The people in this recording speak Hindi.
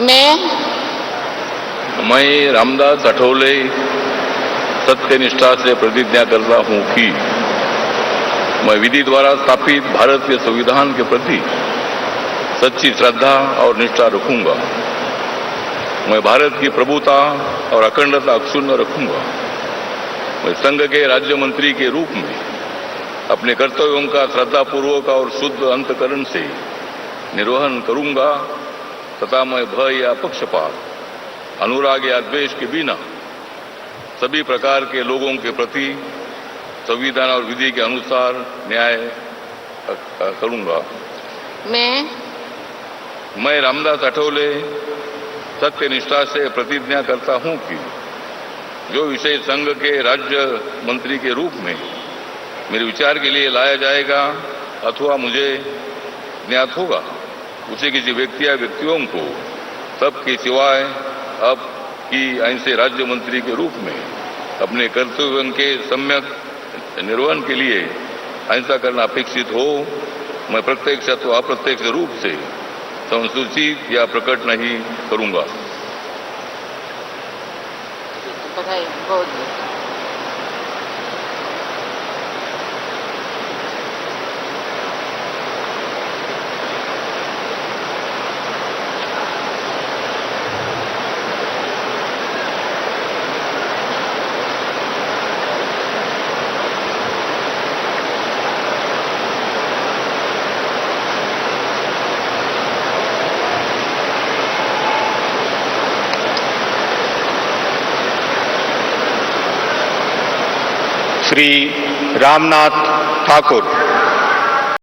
मैं मैं रामदास अठौले सत्यनिष्ठा से प्रतिज्ञा करता हूँ कि मैं विधि द्वारा स्थापित भारत के संविधान के प्रति सच्ची श्रद्धा और निष्ठा रखूँगा। मैं भारत की प्रभुता और अखंडता अक्षुण्ण रखूँगा। मैं संघ के राज्य मंत्री के रूप में अपने कर्तव्यों का श्रद्धापूर्वक और शुद्ध अंतकरण से निर्वहन करूँगा तथा मैं भय या पक्षपात अनुराग या द्वेष के बिना सभी प्रकार के लोगों के प्रति संविधान और विधि के अनुसार न्याय करूँगा। मैं मैं रामदास अठौले सत्यनिष्ठा से प्रतिज्ञा करता हूँ कि जो विषय संघ के राज्य मंत्री के रूप में मेरे विचार के लिए लाया जाएगा अथवा मुझे ज्ञात होगा उसे किसी व्यक्ति या व्यक्तियों को तब के सिवाय अब की ऐसे राज्य मंत्री के रूप में अपने कर्तव्य के सम्यक निर्वहन के लिए ऐसा करना अपेक्षित हो, मैं प्रत्यक्ष अथवा अप्रत्यक्ष रूप से संसूचित या प्रकट नहीं करूँगा। শ্রী রামনাথ ঠাকুর।